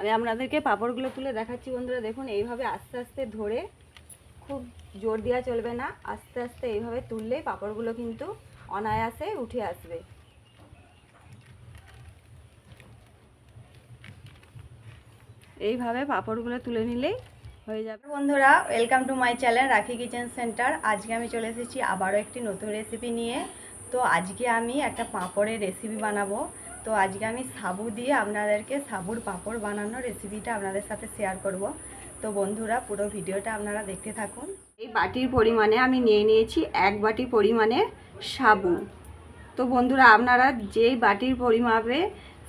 আমি আপনাদেরকে পাঁপড়গুলো তুলে দেখাচ্ছি বন্ধুরা। দেখুন, এইভাবে আস্তে আস্তে ধরে খুব জোর দেওয়া চলবে না। আস্তে আস্তে এইভাবে তুললেই পাঁপড়গুলো কিন্তু অনায়াসে উঠে আসবে। এইভাবে পাঁপড়গুলো তুলে নিলেই হয়ে যাবে। বন্ধুরা welcome to my channel Rakhi kitchen centre আজকে আমি চলে এসেছি আবারও একটি নতুন রেসিপি নিয়ে। তো আজকে আমি একটা পাঁপড়ের রেসিপি বানাবো। তো আজকে আমি সাবু দিয়ে আপনাদেরকে সাবুর পাঁপড় বানানোর রেসিপিটা আপনাদের সাথে শেয়ার করব। তো বন্ধুরা, পুরো ভিডিওটা আপনারা দেখতে থাকুন। এই বাটির পরিমাণে আমি নিয়ে নিয়েছি এক বাটি পরিমাণে সাবু। তো বন্ধুরা, আপনারা যেই বাটির পরিমাপে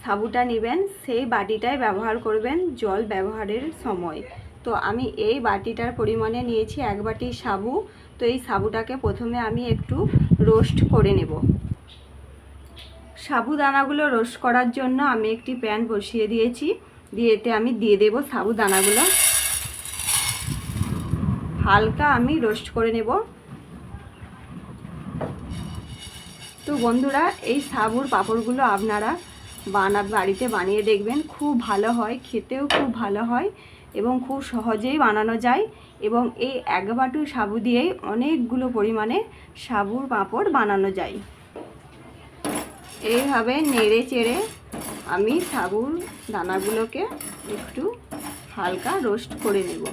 সাবুটা নেবেন, সেই বাটিটাই ব্যবহার করবেন জল ব্যবহারের সময়। তো আমি এই বাটিটার পরিমাণে নিয়েছি এক বাটি সাবু। তো এই সাবুটাকে প্রথমে আমি একটু রোস্ট করে নেব। সাবুদানাগুলো রোস্ট করার জন্য আমি একটি প্যান বসিয়ে দিয়েছি। দিয়ে এতে আমি দিয়ে দেব সাবুদানাগুলো। হালকা আমি রোস্ট করে নেব। তো বন্ধুরা, এই সাবুর পাঁপড়গুলো আপনারা বানা, বাড়িতে বানিয়ে দেখবেন, খুব ভালো হয়, খেতেও খুব ভালো হয় এবং খুব সহজেই বানানো যায় এবং এই এক বাটু সাবু দিয়েই অনেকগুলো পরিমাণে সাবুর পাঁপড় বানানো যায়। এইভাবে নেড়ে চেড়ে আমি সাবুর দানাগুলোকে একটু হালকা রোস্ট করে নেব।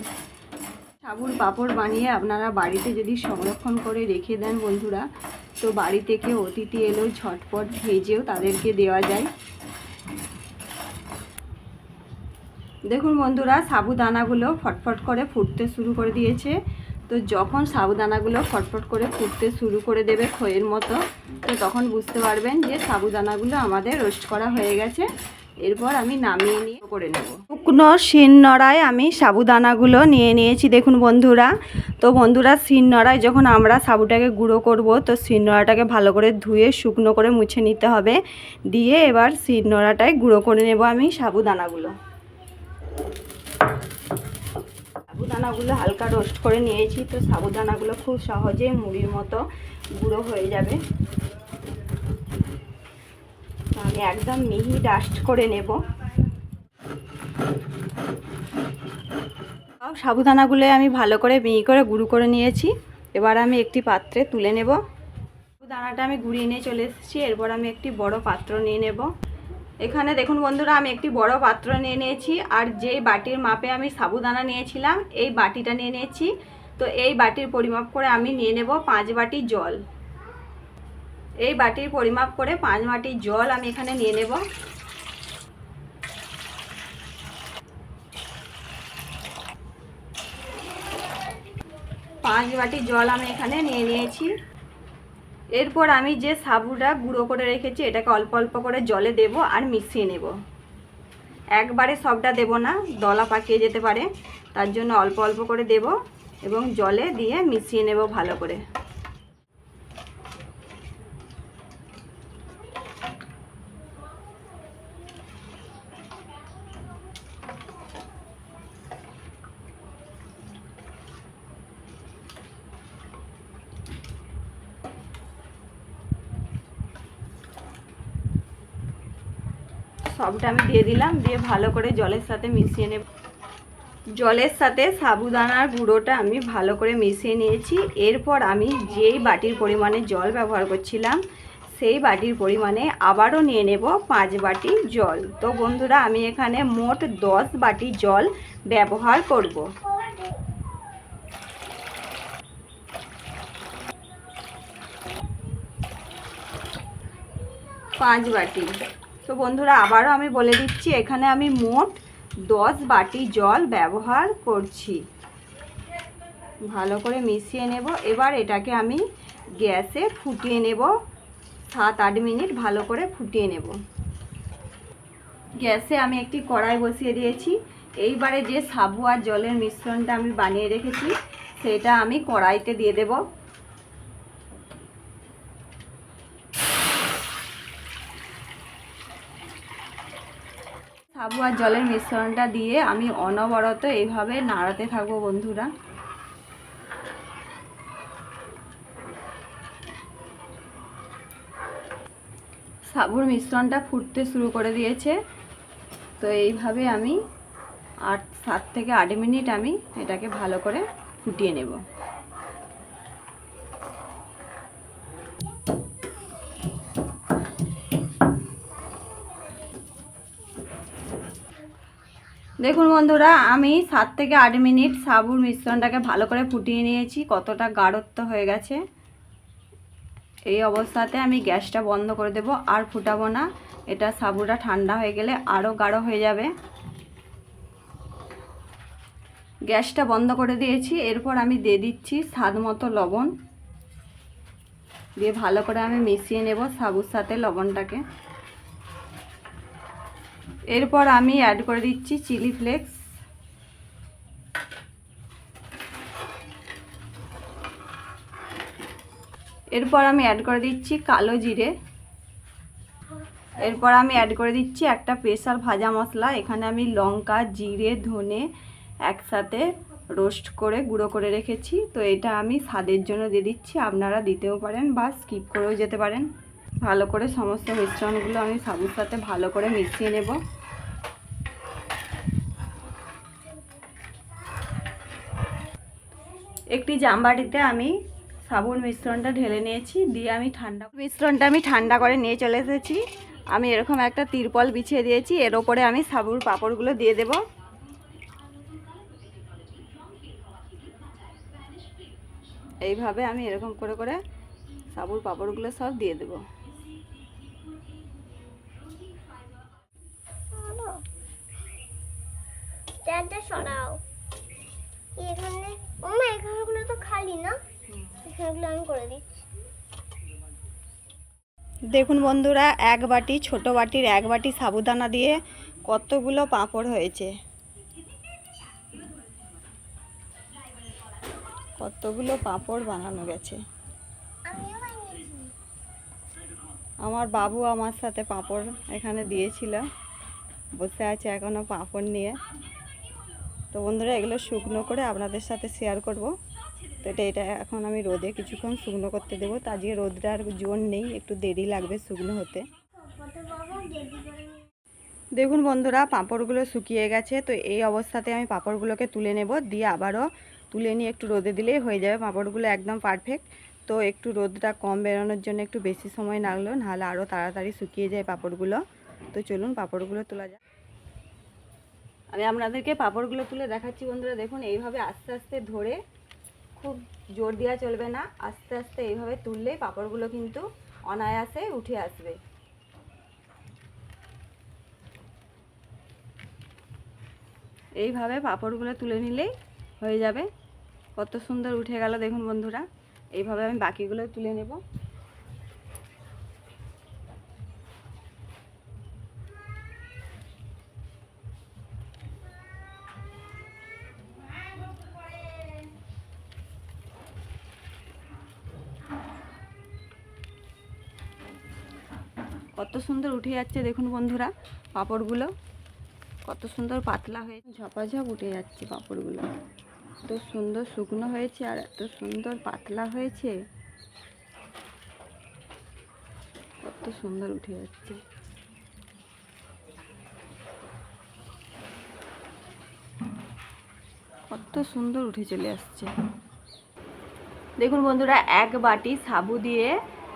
সাবুর পাঁপড় বানিয়ে আপনারা বাড়িতে যদি সংরক্ষণ করে রেখে দেন বন্ধুরা, তো বাড়ি থেকে অতিথি এলেও ঝটপট ভেজেও তাদেরকে দেওয়া যায়। দেখুন বন্ধুরা সাবুদানাগুলো ফটফট করে ফুটতে শুরু করে দিয়েছে। তো যখন সাবুদানাগুলো ফটফট করে ফুটতে শুরু করে দেবে খইয়ের মতো, তো তখন বুঝতে পারবেন যে সাবুদানাগুলো আমাদের রোস্ট করা হয়ে গেছে। এরপর আমি নামিয়ে নিয়ে করে নেব। শুকনো শিন নড়ায় আমি সাবুদানাগুলো নিয়ে নিয়েছি, দেখুন বন্ধুরা। তো বন্ধুরা, শিন নড়ায় যখন আমরা সাবুটাকে গুঁড়ো করব, তো শিন নড়াটাকে ভালো করে ধুয়ে শুকনো করে মুছে নিতে হবে। দিয়ে এবার শিন নড়াটায় গুঁড়ো করে নেব আমি সাবুদানাগুলো। সাবুদানাগুলো হালকা রোস্ট করে নিয়েছি। তো সাবুদানাগুলো খুব সহজেই মুড়ির মতো গুঁড়ো হয়ে যাবে। আমি একদম মিহি ডাস্ট করে নেব। সব সাবুদানাগুলো আমি ভালো করে মিহি করে গুঁড়ো করে নিয়েছি। এবার আমি একটি পাত্রে তুলে নেব। দানাটা আমি গুঁড়িয়ে নিয়ে চলে এসেছি। এরপর আমি একটি বড় পাত্র নিয়ে নেব। এখানে দেখুন বন্ধুরা, আমি একটি বড় পাত্র নিয়ে নিয়েছি, আর যেই বাটির মাপে আমি সাবুদানা নিয়েছিলাম, এই বাটিটা নিয়ে নিয়েছি। তো এই বাটির পরিমাপ করে আমি নিয়ে নেব পাঁচ বাটি জল। এই বাটির পরিমাপ করে পাঁচ বাটি জল আমি এখানে নিয়ে নেব। পাঁচ বাটি জল আমি এখানে নিয়ে নিয়েছি। এরপর আমি যে সাবুটা গুঁড়ো করে রেখেছি, এটাকে অল্প অল্প করে জলে দেব আর মিশিয়ে নেব। একবারে সবটা দেব না, দলা পাকিয়ে যেতে পারে, তার জন্য অল্প অল্প করে দেব এবং জলে দিয়ে মিশিয়ে নেব ভালো করে। সবটা আমি দিয়ে দিলাম, দিয়ে ভালো করে জলের সাথে মিশিয়ে নেব। জলের সাথে সাবুদানার গুঁড়োটা আমি ভালো করে মিশিয়ে নিয়েছি। এরপর আমি যেই বাটির পরিমাণে জল ব্যবহার করছিলাম, সেই বাটির পরিমাণে আবারও নিয়ে নেব পাঁচ বাটি জল। তো বন্ধুরা, আমি এখানে মোট দশ বাটি জল ব্যবহার করব। পাঁচ বাটি। তো বন্ধুরা, আবারও আমি বলে দিচ্ছি, এখানে আমি মোট দশ বাটি জল ব্যবহার করছি। ভালো করে মিশিয়ে নেব। এবার এটাকে আমি গ্যাসে ফুটিয়ে নেব। সাত আট মিনিট ভালো করে ফুটিয়ে নেব। গ্যাসে আমি একটি কড়াই বসিয়ে দিয়েছি। এইবারে যে সাবু আর জলের মিশ্রণটা আমি বানিয়ে রেখেছি, সেটা আমি কড়াইতে দিয়ে দেবো। সাবু আর জলের মিশ্রণটা দিয়ে আমি অনবরত এইভাবে নাড়াতে থাকব বন্ধুরা। সাবুর মিশ্রণটা ফুটতে শুরু করে দিয়েছে। তো এইভাবে আমি আট, সাত থেকে আট মিনিট আমি এটাকে ভালো করে ফুটিয়ে নেব। দেখুন বন্ধুরা, আমি সাত থেকে আট মিনিট সাবুর মিশ্রণটাকে ভালো করে ফুটিয়ে নিয়েছি, কতটা গাঢ়ত্ব হয়ে গেছে। এই অবস্থাতে আমি গ্যাসটা বন্ধ করে দেব, আর ফুটাবো না। এটা সাবুটা ঠান্ডা হয়ে গেলে আরও গাঢ় হয়ে যাবে। গ্যাসটা বন্ধ করে দিয়েছি, এরপর আমি দিয়ে দিচ্ছি স্বাদ মতো লবণ। দিয়ে ভালো করে আমি মিশিয়ে নেব সাবুর সাথে লবণটাকে। এরপর আমি অ্যাড করে দিচ্ছি চিলি ফ্লেক্স এরপর আমি অ্যাড করে দিচ্ছি কালো জিরে। এরপর আমি অ্যাড করে দিচ্ছি একটা প্রেসার ভাজা মশলা। এখানে আমি লঙ্কা, জিরে, ধনে একসাথে রোস্ট করে গুঁড়ো করে রেখেছি। তো এটা আমি স্বাদের জন্য দিয়ে দিচ্ছি। আপনারা দিতেও পারেন বা স্কিপ করেও যেতে পারেন। ভালো করে সমস্ত মিশ্রণগুলো আমি সাবুর সাথে ভালো করে মিশিয়ে নেব। একটি জামবাটিতে আমি সাবুন মিশ্রণটা ঢেলে নিয়েছি, দিয়ে আমি ঠান্ডা মিশ্রণটা আমি ঠান্ডা করে নিয়ে চলে এসেছি। আমি এরকম একটা তিরপল বিছিয়ে দিয়েছি, এর ওপরে আমি সাবুর পাঁপড়গুলো দিয়ে দেব। এইভাবে আমি এরকম করে করে সাবুর পাঁপড়গুলো সব দিয়ে দেব। সরাও। এখানে খালি না? আমি করে দিচ্ছি। দেখুন বন্ধুরা এক বাটি ছোট বাটির এক বাটি সাবুদানা দিয়ে কতগুলো পাঁপড় হয়েছে। কতগুলো পাঁপড় বানানো গেছে। আমার বাবু আমার সাথে পাঁপড় এখানে দিয়েছিল। বসে আছে এখনও পাঁপড় নিয়ে। তো বন্ধুরা এগুলো শুকনো করে আপনাদের সাথে শেয়ার করব। তো এটা এটা এখন আমি রোদে কিছুক্ষণ শুকনো করতে দেবো। তো আজকে রোদটা আর জোর নেই, একটু দেরি লাগবে শুকনো হতে। দেখুন বন্ধুরা, পাঁপড়গুলো শুকিয়ে গেছে, তো এই অবস্থাতে আমি পাঁপড়গুলোকে তুলে নেব। দিয়ে আবারও তুলে নিয়ে একটু রোদে দিলেই হয়ে যাবে। পাঁপড়গুলো একদম পারফেক্ট তো একটু রোদটা কম বেরোনোর জন্য একটু বেশি সময় লাগল, নাহলে আরও তাড়াতাড়ি শুকিয়ে যায় পাঁপড়গুলো। তো চলুন পাঁপড়গুলো তোলা যাক। আমি আপনাদেরকে পাঁপড়গুলো তুলে দেখাচ্ছি বন্ধুরা। দেখুন, এইভাবে আস্তে আস্তে ধরে খুব জোর দেওয়া চলবে না। আস্তে আস্তে এইভাবে তুললেই পাঁপড়গুলো কিন্তু অনায়াসে উঠে আসবে। এইভাবে পাঁপড়গুলো তুলে নিলেই হয়ে যাবে। কত সুন্দর উঠে গেল দেখুন বন্ধুরা। এইভাবে আমি বাকিগুলো তুলে নেব। কত সুন্দর উঠে যাচ্ছে দেখুন বন্ধুরা পাঁপড়গুলো। কত সুন্দর পাতলা হয়ে ঝপাঝপ উঠে যাচ্ছে পাঁপড়গুলো। এত সুন্দর শুকনো হয়েছে আর এত সুন্দর পাতলা হয়েছে। কত সুন্দর উঠে যাচ্ছে। কত সুন্দর উঠে চলে আসছে। দেখুন বন্ধুরা, এক বাটি সাবু দিয়ে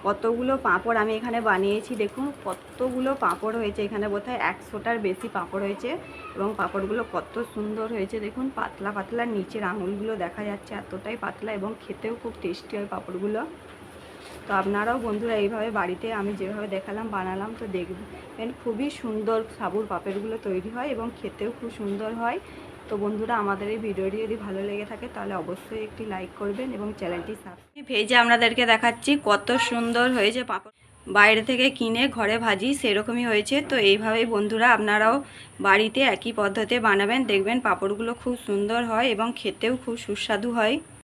কতগুলো পাঁপড় আমি এখানে বানিয়েছি, দেখুন কতগুলো পাঁপড় হয়েছে এখানে বোধহয় একশোটার বেশি পাঁপড় হয়েছে এবং পাঁপড়গুলো কত সুন্দর হয়েছে, দেখুন পাতলা পাতলা নিচের আঙুলগুলো দেখা যাচ্ছে এতটাই পাতলা এবং খেতেও খুব টেস্টি হয় পাঁপড়গুলো। তো আপনারাও বন্ধুরা এইভাবে বাড়িতে আমি যেভাবে দেখালাম, বানালাম, তো দেখবেন খুবই সুন্দর সাবুর পাপড়গুলো তৈরি হয় এবং খেতেও খুব সুন্দর হয়। তো বন্ধুরা, আমাদের এই ভিডিওটি যদি ভালো লেগে থাকে, তাহলে অবশ্যই একটি লাইক করবেন এবং চ্যানেলটি সাবস্ক্রাইব ভেজে আপনাদেরকে দেখাচ্ছি কত সুন্দর হয়েছে পাপড়। বাইরে থেকে কিনে ঘরে ভাজি সেরকমই হয়েছে। তো এইভাবেই বন্ধুরা, আপনারাও বাড়িতে একই পদ্ধতি বানাবেন। দেখবেন পাপড়গুলো খুব সুন্দর হয় এবং খেতেও খুব সুস্বাদু হয়।